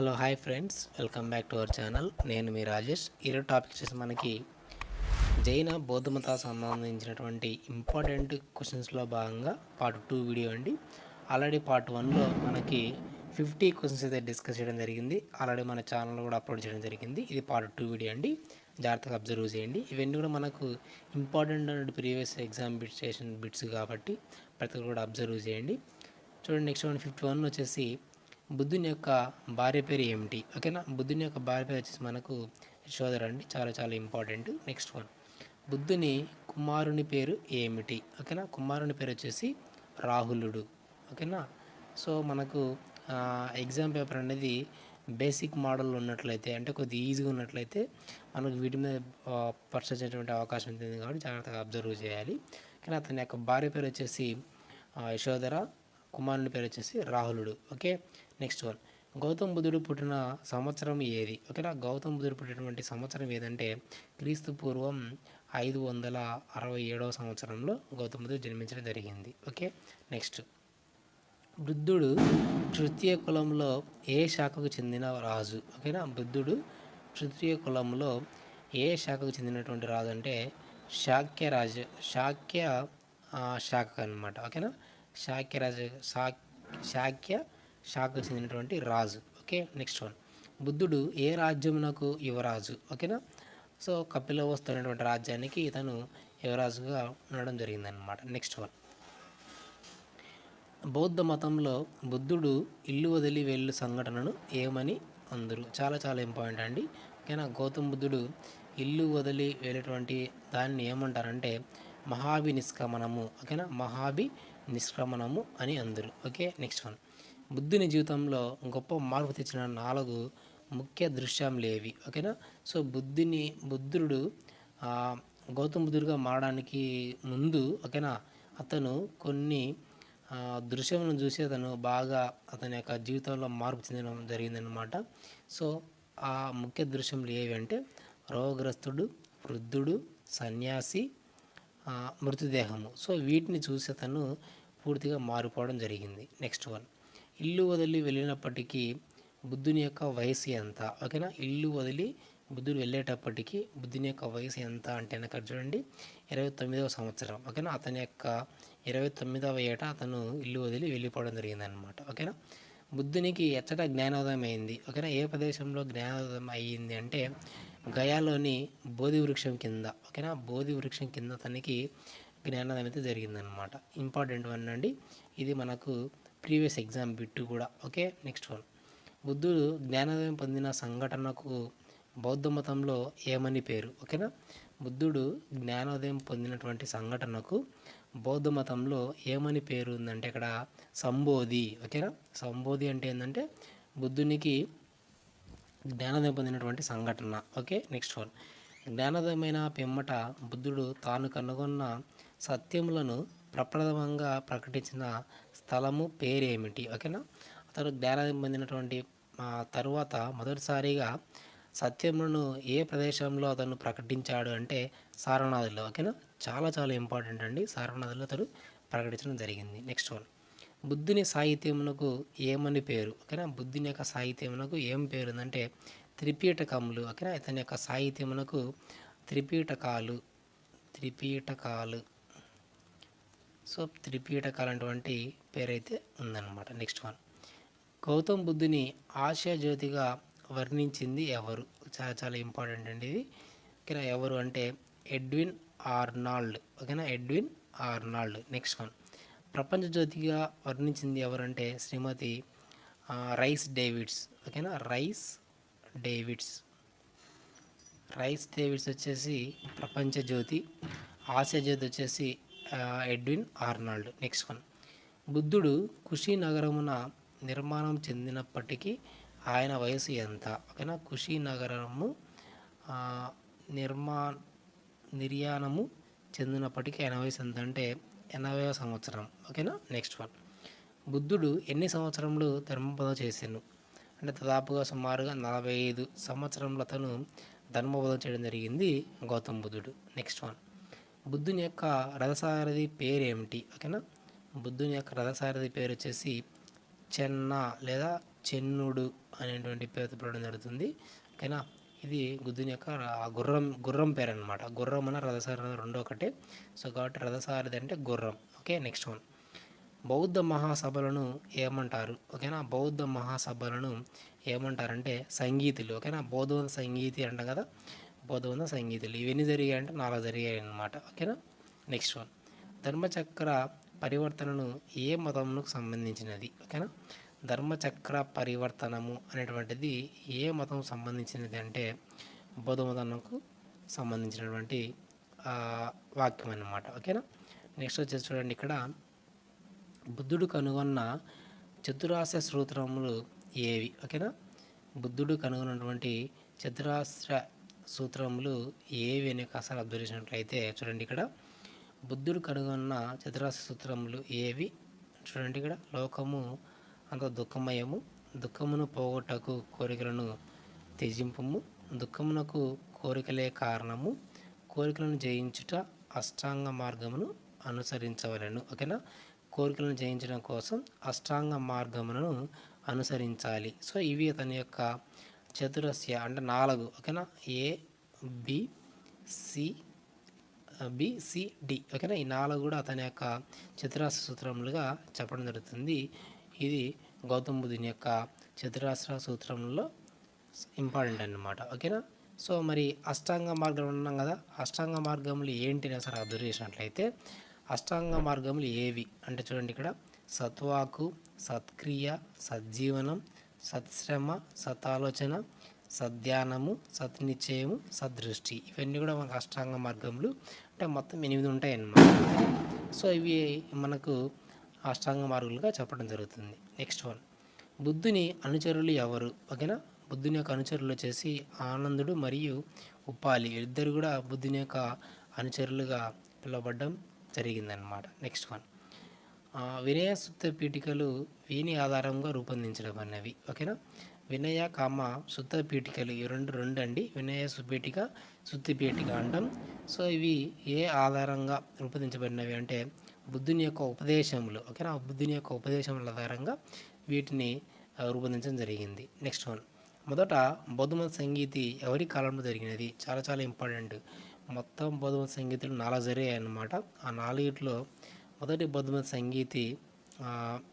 Hello hi friends. Welcome back to our channel. నేను మీ రాజేష్. ఈరోజు టాపిక్ వచ్చేసి మనకి జైన బౌద్ధమత సంబంధించినటువంటి ఇంపార్టెంట్ క్వశ్చన్స్లో భాగంగా పార్ట్ టూ వీడియో అండి. ఆల్రెడీ పార్ట్ వన్లో మనకి ఫిఫ్టీ క్వశ్చన్స్ అయితే డిస్కస్ చేయడం జరిగింది. ఆల్రెడీ మన ఛానల్లో కూడా అప్లోడ్ చేయడం జరిగింది. ఇది పార్ట్ టూ వీడియో అండి. జాగ్రత్తగా అబ్జర్వ్ చేయండి. ఇవన్నీ కూడా మనకు important and previous exam bit station bits కాబట్టి ప్రతి ఒక్కరు కూడా అబ్జర్వ్ చేయండి. చూడండి నెక్స్ట్ వన్ ఫిఫ్టీ వన్ వచ్చేసి బుద్ధుని యొక్క భార్య పేరు ఏమిటి? ఓకేనా? బుద్ధుని యొక్క భార్య పేరు వచ్చేసి మనకు యశోదర అండి. చాలా చాలా ఇంపార్టెంట్ నెక్స్ట్ వన్ బుద్ధుని కుమారుని పేరు ఏమిటి? ఓకేనా? కుమారుని పేరు వచ్చేసి రాహులుడు. ఓకేనా? సో మనకు ఎగ్జామ్ పేపర్ అనేది బేసిక్ మోడల్ ఉన్నట్లయితే అంటే కొద్దిగా ఈజీగా ఉన్నట్లయితే మనకు వీటి మీద పర్చేస్ అవకాశం ఉంటుంది కాబట్టి జాగ్రత్తగా అబ్జర్వ్ చేయాలి. కానీ అతని యొక్క భార్య పేరు వచ్చేసి యశోధర. కుమారుని పేరు వచ్చేసి రాహులుడు. ఓకే? Next one. గౌతమ్ బుద్ధుడు పుట్టిన సంవత్సరం ఏది? ఓకేనా? గౌతమ బుద్ధుడు పుట్టినటువంటి సంవత్సరం ఏదంటే క్రీస్తు పూర్వం ఐదు వందల అరవై ఏడవ సంవత్సరంలో గౌతమ బుద్ధుడు జన్మించడం జరిగింది. ఓకే? నెక్స్ట్. బుద్ధుడు తృతీయ కులంలో ఏ శాఖకు చెందిన రాజు? ఓకేనా? బుద్ధుడు తృతీయ కులంలో ఏ శాఖకు చెందినటువంటి రాజు అంటే శాక్య రాజు శాక్య శాఖ అనమాట ఓకేనా? శాక్య రాజు శా- శాక్య శాఖకు చెందినటువంటి రాజు. ఓకే నెక్స్ట్ వన్ బుద్ధుడు ఏ రాజ్యమునకు యువరాజు? ఓకేనా? సో కపిల వస్తున్నటువంటి రాజ్యానికి ఇతను యువరాజుగా ఉండడం జరిగిందనమాట నెక్స్ట్ వన్ బౌద్ధ మతంలో బుద్ధుడు ఇల్లు వదిలి వెళ్ళు సంఘటనను ఏమని అందరు? చాలా చాలా ఇంపార్టెంట్ అండి. ఓకేనా? గౌతమ్ బుద్ధుడు ఇల్లు వదిలి వెళ్ళేటువంటి దాన్ని ఏమంటారంటే మహాభి నిష్క్రమణము ఓకేనా? మహాభి నిష్క్రమణము అని అందరు. ఓకే నెక్స్ట్ వన్ బుద్ధుని జీవితంలో గొప్ప మార్పు తెచ్చిన నాలుగు ముఖ్య దృశ్యంలేవి ఓకేనా? సో బుద్ధుని బుద్ధుడు గౌతమ బుద్ధుడిగా మారడానికి ముందు ఓకేనా అతను కొన్ని దృశ్యములను చూసి అతను బాగా అతని యొక్క జీవితంలో మార్పు చెందడం జరిగిందనమాట సో ఆ ముఖ్య దృశ్యములు ఏవి అంటే రోగగ్రస్తుడు వృద్ధుడు సన్యాసి మృతదేహము. సో వీటిని చూసి అతను పూర్తిగా మారిపోవడం జరిగింది. Next one. ఇల్లు వదిలి వెళ్ళినప్పటికీ బుద్ధుని యొక్క వయసు ఎంత? ఓకేనా ఇల్లు వదిలి బుద్ధుడు వెళ్ళేటప్పటికీ బుద్ధుని యొక్క వయసు ఎంత అంటే అక్కడ చూడండి. ఇరవై తొమ్మిదవ సంవత్సరం. ఓకేనా అతని యొక్క ఇరవై తొమ్మిదవ ఏట అతను ఇల్లు వదిలి వెళ్ళిపోవడం జరిగిందనమాట ఓకేనా బుద్ధునికి ఎచ్చట జ్ఞానోదయం అయింది. ఓకేనా ఏ ప్రదేశంలో జ్ఞానోదయం అయ్యింది అంటే గయాలోని బోధి వృక్షం కింద. ఓకేనా బోధి వృక్షం కింద అతనికి జ్ఞానోదయం అయితే జరిగిందనమాట ఇంపార్టెంట్ వన్ అండి. ఇది మనకు ప్రీవియస్ ఎగ్జామ్ బిట్టు కూడా. Okay next one. బుద్ధుడు జ్ఞానోదయం పొందిన సంఘటనకు బౌద్ధ మతంలో ఏమని పేరు? ఓకేనా? బుద్ధుడు జ్ఞానోదయం పొందినటువంటి సంఘటనకు బౌద్ధ మతంలో ఏమని పేరు ఉందంటే ఇక్కడ సంబోధి. ఓకేనా? సంబోధి అంటే ఏంటంటే బుద్ధునికి జ్ఞానోదయం పొందినటువంటి సంఘటన. Okay next one. జ్ఞానోదయమైన పిమ్మట బుద్ధుడు తాను కనుగొన్న సత్యములను ప్రప్రథమంగా ప్రకటించిన స్థలము పేరేమిటి? ఓకేనా? అతడు జ్ఞానోదయం పొందినటువంటి తరువాత మొదటిసారిగా సత్యమును ఏ ప్రదేశంలో అతను ప్రకటించాడు అంటే సారనాథుల్లో. ఓకేనా? చాలా చాలా ఇంపార్టెంట్ అండి. సారనాథుల్లో అతడు ప్రకటించడం జరిగింది. Next one. బుద్ధుని సాహిత్యమునకు ఏమని పేరు? ఓకేనా? బుద్ధుని యొక్క సాహిత్యమునకు ఏం పేరు ఉందంటే త్రిపీఠకములు. ఓకేనా? ఇతని యొక్క సాహిత్యమునకు త్రిపీటకాలు త్రిపీఠకాలు. సో త్రిపీటకాలు అటువంటి పేరైతే ఉందన్నమాట. నెక్స్ట్ వన్ గౌతమ్ బుద్ధుని ఆశయ జ్యోతిగా వర్ణించింది ఎవరు? చాలా చాలా ఇంపార్టెంట్ అండి ఇది. ఓకేనా? ఎవరు అంటే ఎడ్విన్ ఆర్నాల్డ్. ఓకేనా? Edwin Arnold. నెక్స్ట్ వన్ ప్రపంచ జ్యోతిగా వర్ణించింది ఎవరంటే శ్రీమతి రైస్ డేవిడ్స్. ఓకేనా? Rhys Davids. రైస్ డేవిడ్స్ వచ్చేసి ప్రపంచ జ్యోతి ఆసియా జ్యోతి వచ్చేసి ఎడ్విన్ ఆర్నాల్డ్. Next one. బుద్ధుడు కుషినగరమున నిర్మాణం చెందినప్పటికీ ఆయన వయసు ఎంత? ఓకేనా? కుషినగరము నగరము నిర్మా నిర్యాణము చెందినప్పటికీ ఆయన వయసు ఎంత అంటే ఎనభైవ సంవత్సరం. ఓకేనా? Next one. బుద్ధుడు ఎన్ని సంవత్సరములు ధర్మపదం చేశాను అంటే దాదాపుగా సుమారుగా నలభై ఐదు సంవత్సరంలో అతను ధర్మబోధం చేయడం జరిగింది గౌతమ్ బుద్ధుడు. Next one. బుద్ధుని యొక్క రథసారథి పేరు ఏమిటి ఓకేనా? బుద్ధుని యొక్క రథసారథి పేరు వచ్చేసి చెన్న లేదా చెన్నుడు అనేటువంటి పేరు పిలవడం జరుగుతుంది. ఓకేనా? ఇది బుద్ధుని యొక్క గుర్రం గుర్రం పేరు అనమాట గుర్రం అన్న రథసారథి రెండో ఒకటే. సో కాబట్టి రథసారథి అంటే గుర్రం. ఓకే? Next one. బౌద్ధ మహాసభలను ఏమంటారు? ఓకేనా? బౌద్ధ మహాసభలను ఏమంటారంటే సంగీతులు. ఓకేనా? బౌద్ధవంత సంగీతి అంట కదా? బౌద్ధవంత సంగీతులు. ఇవన్నీ జరిగాయంటే నాలుగు జరిగాయి అనమాట ఓకేనా? Next one. ధర్మచక్ర పరివర్తనను ఏ మతంకు సంబంధించినది? ఓకేనా? ధర్మచక్ర పరివర్తనము అనేటువంటిది ఏ మతం సంబంధించినది అంటే బౌద్ధ మతంకు సంబంధించినటువంటి వాక్యం అన్నమాట. ఓకేనా? నెక్స్ట్ వచ్చేసి చూడండి ఇక్కడ. బుద్ధుడు కనుగొన్న చతురాస్ర సూత్రములు ఏవి? ఓకేనా? బుద్ధుడు కనుగొన్నటువంటి చతురాస్ర సూత్రములు ఏవి అనే కాసారి అబ్జర్వ్ చేసినట్లయితే చూడండి ఇక్కడ. బుద్ధుడు కనుగొన్న చతురాస్ర సూత్రములు ఏవి? చూడండి ఇక్కడ. లోకము అంత దుఃఖమయము. దుఃఖమును పోగొట్టకు కోరికలను త్యజింపము. దుఃఖమునకు కోరికలే కారణము. కోరికలను జయించుట అష్టాంగ మార్గమును అనుసరించవలెను. ఓకేనా? కోరికలను జయించడం కోసం అష్టాంగ మార్గములను అనుసరించాలి. సో ఇవి అతని యొక్క చతురస్య అంటే నాలుగు ఓకేనా? ఏ బి సి బిసిడి ఓకేనా? ఈ నాలుగు కూడా అతని యొక్క చతురాస్ర సూత్రములుగా చెప్పడం జరుగుతుంది. ఇది గౌతమ బుద్ధుని యొక్క చతురాస్ర సూత్రంలో ఇంపార్టెంట్ అన్నమాట ఓకేనా? సో మరి అష్టాంగ మార్గం ఉన్నాం కదా అష్టాంగ మార్గములు ఏంటి అని సరే అబ్జర్వ్ చేసినట్లయితే అష్టాంగ మార్గములు ఏవి? అంటే చూడండి ఇక్కడ సత్వాకు సత్క్రియ సజ్జీవనం సత్శ్రమ సతాలోచన సద్ధ్యానము సత్నిశ్చయము సదృష్టి ఇవన్నీ కూడా మనకు అష్టాంగ మార్గములు. అంటే మొత్తం ఎనిమిది ఉంటాయి అన్నమాట సో ఇవి మనకు అష్టాంగ మార్గులుగా చెప్పడం జరుగుతుంది. Next one. బుద్ధుని అనుచరులు ఎవరు? ఓకేనా? బుద్ధుని యొక్క అనుచరులు వచ్చేసి ఆనందుడు మరియు ఉపాలి. ఇద్దరు కూడా బుద్ధుని యొక్క అనుచరులుగా పిలువబడడం జరిగిందనమాట నెక్స్ట్ వన్. ఆ, వినయ పీఠికలు వీని ఆధారంగా రూపొందించబడినవి ఓకేనా? వినయ కామ సుత్త పీఠికలు ఈ రెండు రెండు అండి వినయ సుపీఠిక సుత్తి పీఠిక అంటాం. సో ఇవి ఏ ఆధారంగా రూపొందించబడినవి అంటే బుద్ధుని యొక్క ఉపదేశములు ఓకేనా? బుద్ధుని యొక్క ఉపదేశముల ఆధారంగా వీటిని రూపొందించడం జరిగింది. Next one. మొదట బౌద్ధమ సంగీతి ఎవరి కాలంలో జరిగినది? చాలా చాలా ఇంపార్టెంట్. మొత్తం బౌద్ధమ సంగీతులు నాలుగు జరిగాయి అన్నమాట ఆ నాలుగిట్లో మొదటి బౌద్ధమత సంగీతి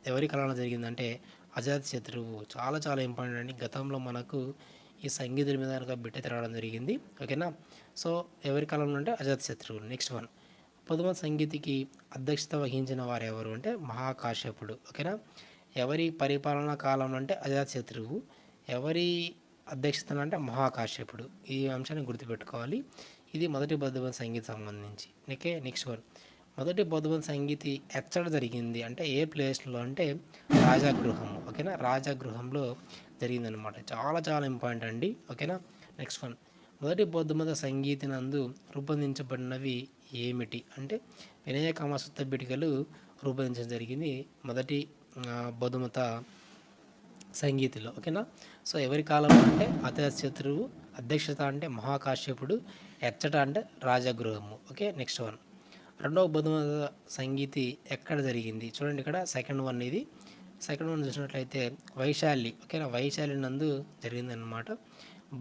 ఎవరి కాలంలో జరిగిందంటే అజాత్ శత్రువు. చాలా చాలా ఇంపార్టెంట్ అండి. గతంలో మనకు ఈ సంగీతుల మీద బిట్ట తిరగడం జరిగింది. ఓకేనా? సో ఎవరి కాలంలో అంటే అజాత్ శత్రువు. Next one. బౌద్ధమత సంగీతికి అధ్యక్షత వహించిన వారు ఎవరు అంటే మహాకాశ్యపుడు. ఓకేనా? ఎవరి పరిపాలనా కాలం అంటే అజాత్ శత్రువు. ఎవరి అధ్యక్షతన అంటే మహాకాశ్యపుడు. ఈ అంశాన్ని గుర్తుపెట్టుకోవాలి. ఇది మొదటి బౌద్ధమత సంగీతం సంబంధించి. ఓకే? Next one. మొదటి బోధవన్ సంగీతి ఎక్కడ జరిగింది అంటే ఏ ప్లేస్లో అంటే రాజాగృహం ఓకేనా? రాజాగృహంలో జరిగిందనమాట చాలా చాలా ఇంపార్టెంట్ అండి ఓకేనా? Next one. మొదటి బౌద్ధమత సంగీతి నందు రూపొందించబడినవి ఏమిటి? అంటే వినయ కామసత్త బిటికలు రూపొందించడం జరిగింది మొదటి బౌద్ధమత సంగీతిలో ఓకేనా? సో ఎవరి కాలంలో అంటే అతిశత్రువు అధ్యక్షత అంటే మహాకాశ్యపుడు ఎచ్చట అంటే రాజగృహము ఓకే? Next one. రెండవ బౌద్ధమత సంగీతి ఎక్కడ జరిగింది? చూడండి ఇక్కడ సెకండ్ వన్ ఇది. సెకండ్ వన్ చూసినట్లయితే వైశాలి ఓకేనా? వైశాలి నందు జరిగిందనమాట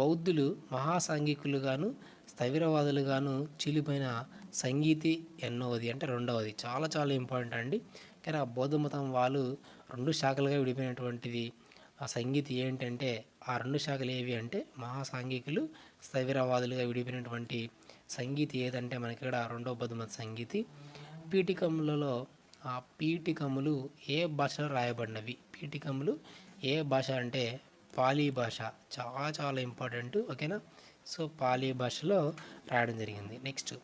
బౌద్ధులు మహాసాంఘికులుగాను స్థవిరవాదులుగాను చీలిపోయిన సంగీతి ఎన్నోది అంటే రెండవది. చాలా చాలా ఇంపార్టెంట్ అండి. కానీ ఆ బౌద్ధ మతం వాళ్ళు రెండు శాఖలుగా విడిపోయినటువంటిది ఆ సంగీతి ఏంటంటే ఆ రెండు శాఖలు ఏవి అంటే మహాసాంఘికులు స్థవిరవాదులుగా విడిపోయినటువంటి సంగీతి ఏదంటే మనకి ఇక్కడ రెండో బౌద్ధమత సంగీతి. పీఠికములలో ఆ పీఠికములు ఏ భాషలో రాయబడినవి? పీఠికములు ఏ భాష అంటే పాలీ భాష. చాలా చాలా ఇంపార్టెంట్ ఓకేనా సో పాలీ భాషలో రాయడం జరిగింది. నెక్స్ట్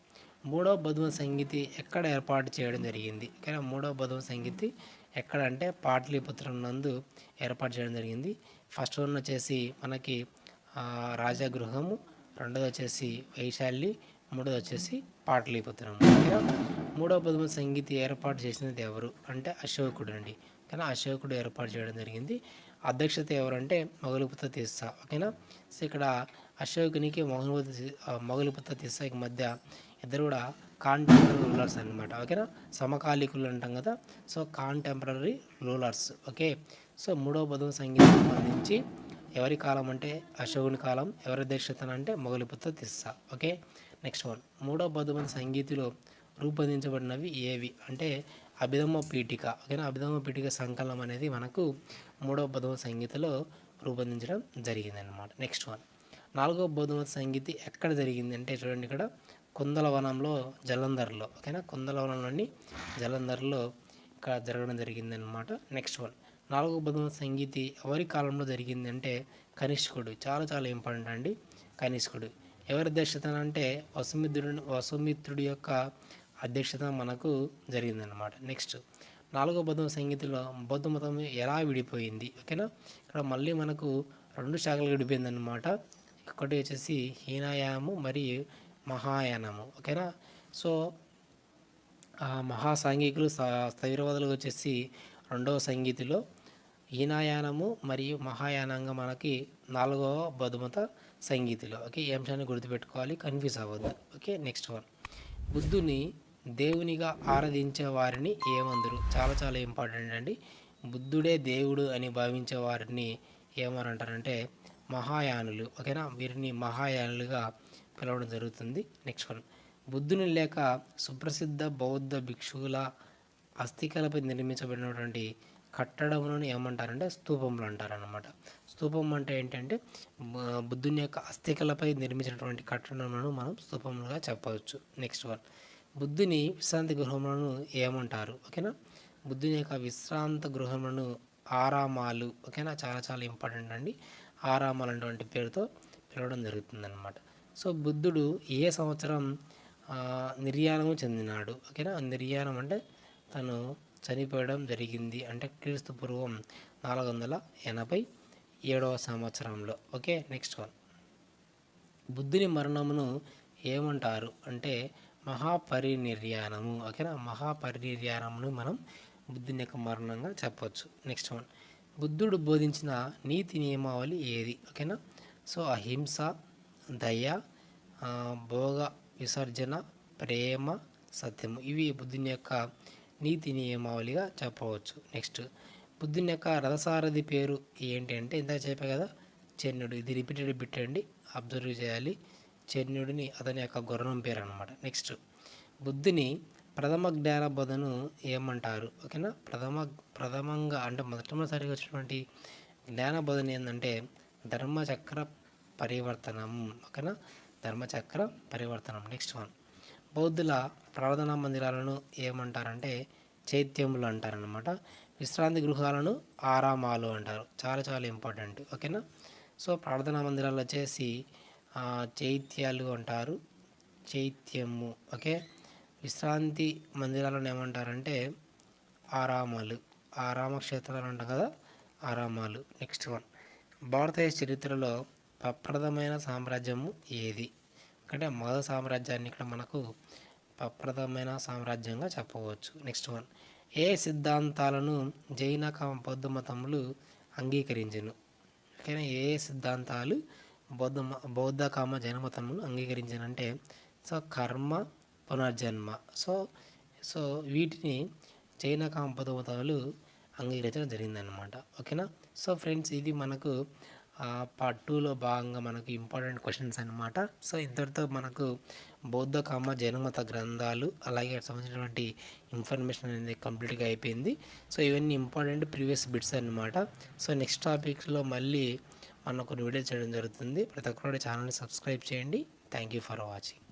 మూడవ బధువ సంగీతి ఎక్కడ ఏర్పాటు చేయడం జరిగింది? ఓకేనా మూడవ బధువ సంగీతి ఎక్కడ అంటే పాటలీపుత్రం నందు ఏర్పాటు చేయడం జరిగింది. ఫస్ట్ వన్ వచ్చేసి మనకి రాజగృహము. రెండోది వచ్చేసి వైశాలి. మూడోది వచ్చేసి పాటలీపుత్రం మూడవ పదము సంగీతి ఏర్పాటు చేసినది ఎవరు? అంటే అశోకుడు అండి కానీ అశోకుడు ఏర్పాటు చేయడం జరిగింది. అధ్యక్షత ఎవరంటే మొగలుపుత్త తీస్తా ఓకేనా? సో ఇక్కడ అశోకునికి మొగలుపుత్త మొగలుపుత్త తీస్తాకి మధ్య ఇద్దరు కూడా కాంటెంపరీ రూలర్స్ అనమాట ఓకేనా? సమకాలీకులు అంటాం కదా. So contemporary rulers. Okay? So మూడవ బౌద్ధ సంగీతం సంబంధించి ఎవరి కాలం అంటే అశోకుని కాలం ఎవరి అధ్యక్షతన అంటే Mogaliputra Tissa okay? Next one మూడవ బౌద్ధ సంగీతిలో రూపొందించబడినవి ఏవి? అంటే అభిధమ్మ పీఠిక. ఓకేనా? అభిధమ్మ పీఠిక సంకలనం అనేది మనకు మూడవ బౌద్ధ సంగీతలో రూపొందించడం జరిగిందనమాట నెక్స్ట్ వన్ నాలుగవ బౌద్ధ సంగీతి ఎక్కడ జరిగింది? అంటే చూడండి ఇక్కడ. కుందలవనంలో జలంధర్లో. ఓకేనా? కుందలవనంలోని జలంధర్లో ఇక్కడ జరగడం జరిగిందనమాట నెక్స్ట్ వన్ నాలుగవ బౌద్ధ సంగీతి ఎవరి కాలంలో జరిగింది? అంటే కనిష్కుడు. చాలా చాలా ఇంపార్టెంట్ అండి. కనిష్కుడు. ఎవరి అధ్యక్షతన అంటే వసుమిత్రుడు వసుమిత్రుడి యొక్క అధ్యక్షత మనకు జరిగిందనమాట నెక్స్ట్ నాలుగో బౌద్ధ సంగీతంలో బౌద్ధ మతం ఎలా విడిపోయింది? ఓకేనా ఇక్కడ మళ్ళీ మనకు రెండు శాఖలు విడిపోయిందనమాట ఒకటి వచ్చేసి హీనాయానము మరియు మహాయానము. ఓకేనా సో ఆ మహాసాంఘికులు స్థైరవాదులు వచ్చేసి రెండవ సంగీతిలో హీనాయానము మరియు మహాయానంగా మనకి నాలుగవ బదుమత సంగీతిలో. ఓకే ఈ అంశాన్ని గుర్తుపెట్టుకోవాలి కన్ఫ్యూజ్ అవ్వద్దు. Okay next one. బుద్ధుని దేవునిగా ఆరాధించే వారిని ఏమందరు? చాలా చాలా ఇంపార్టెంట్ అండి. బుద్ధుడే దేవుడు అని భావించే వారిని ఏమని అంటారంటే మహాయానులు. ఓకేనా? వీరిని మహాయానులుగా పిలవడం జరుగుతుంది. Next one. బుద్ధుని లేక సుప్రసిద్ధ బౌద్ధ భిక్షువుల అస్థికలపై నిర్మించబడినటువంటి కట్టడంలోని ఏమంటారంటే స్తూపములు అంటారనమాట స్తూపం అంటే ఏంటంటే బుద్ధుని యొక్క అస్థికలపై నిర్మించినటువంటి కట్టడములను మనం స్థూపములుగా చెప్పవచ్చు. నెక్స్ట్ వన్ బుద్ధుని విశ్రాంతి గృహములను ఏమంటారు? ఓకేనా? బుద్ధుని యొక్క విశ్రాంత గృహములను ఆరామాలు. ఓకేనా? చాలా చాలా ఇంపార్టెంట్ అండి. ఆరామాలు అటువంటి పేరుతో పిలవడం జరుగుతుందన్నమాట. సో బుద్ధుడు ఏ సంవత్సరం నిర్యాణము చెందినాడు? ఓకేనా? నిర్యాణం అంటే తను చనిపోవడం జరిగింది. అంటే క్రీస్తు పూర్వం నాలుగు వందల ఎనభై ఏడవ సంవత్సరంలో. Okay next one. బుద్ధుని మరణమును ఏమంటారు? అంటే మహాపరినిర్యాణము. ఓకేనా? మహాపరినిర్యాణమును మనం బుద్ధుని యొక్క మరణంగా చెప్పవచ్చు నెక్స్ట్ వన్. బుద్ధుడు బోధించిన నీతి నియమావళి ఏది? ఓకేనా? సో అహింస దయ భోగ విసర్జన ప్రేమ సత్యము. ఇవి బుద్ధుని యొక్క నీతి నియమావళిగా చెప్పవచ్చు. నెక్స్ట్ బుద్ధుని యొక్క రథసారథి పేరు ఏంటి అంటే ఇందాక చెప్పా కదా చర్ణుడు. ఇది రిపీటెడ్ బిట్ అండి. అబ్జర్వ్ చేయాలి. చర్ణుడిని అతని యొక్క గుర్రం పేరు అనమాట నెక్స్ట్ బుద్ధుని ప్రథమ జ్ఞాన బోధను ఏమంటారు? ఓకేనా ప్రథమ ప్రథమంగా అంటే మొదటిసారిగా వచ్చినటువంటి జ్ఞాన బోధన ఏంటంటే ధర్మచక్ర పరివర్తనం. ఓకేనా ధర్మచక్ర పరివర్తనం. నెక్స్ట్ వన్ బౌద్ధుల ప్రార్థనా మందిరాలను ఏమంటారంటే చైత్యములు అంటారనమాట విశ్రాంతి గృహాలను ఆరామాలు అంటారు. చాలా చాలా ఇంపార్టెంట్. ఓకేనా? సో ప్రార్థనా మందిరాలు వచ్చేసి చైత్యాలు అంటారు. చైత్యము. ఓకే? విశ్రాంతి మందిరాలను ఏమంటారంటే ఆరామాలు. ఆరామ క్షేత్రాలు అంటాం కదా? ఆరామాలు. Next one. భారతదేశ చరిత్రలో ప్రప్రదమైన సామ్రాజ్యము ఏది? అంటే మొదటి సామ్రాజ్యాన్ని ఇక్కడ మనకు ప్రప్రదమైన సామ్రాజ్యంగా చెప్పవచ్చు. నెక్స్ట్ వన్ ఏ సిద్ధాంతాలను జైన కామ బౌద్ధ మతములు అంగీకరించను? ఓకేనా? ఏ సిద్ధాంతాలు బౌద్ధ బౌద్ధ కామ జైన మతములు అంగీకరించనంటే సో కర్మ పునర్జన్మ. సో సో వీటిని జైన కామ బౌద్ధ మతాలు అంగీకరించడం జరిగిందనమాట ఓకేనా? సో ఫ్రెండ్స్ ఇది మనకు పార్ట్ టూలో భాగంగా మనకు ఇంపార్టెంట్ క్వశ్చన్స్ అనమాట సో ఇంతటితో మనకు బౌద్ధ కామ జనమత గ్రంథాలు అలాగే సంబంధించినటువంటి ఇన్ఫర్మేషన్ అనేది కంప్లీట్గా అయిపోయింది. సో ఇవన్నీ ఇంపార్టెంట్ ప్రీవియస్ బిట్స్ అనమాట సో నెక్స్ట్ టాపిక్స్లో మళ్ళీ మనం కొన్ని చేయడం జరుగుతుంది. ప్రతి ఒక్కరు ఛానల్ని సబ్స్క్రైబ్ చేయండి. Thank you for watching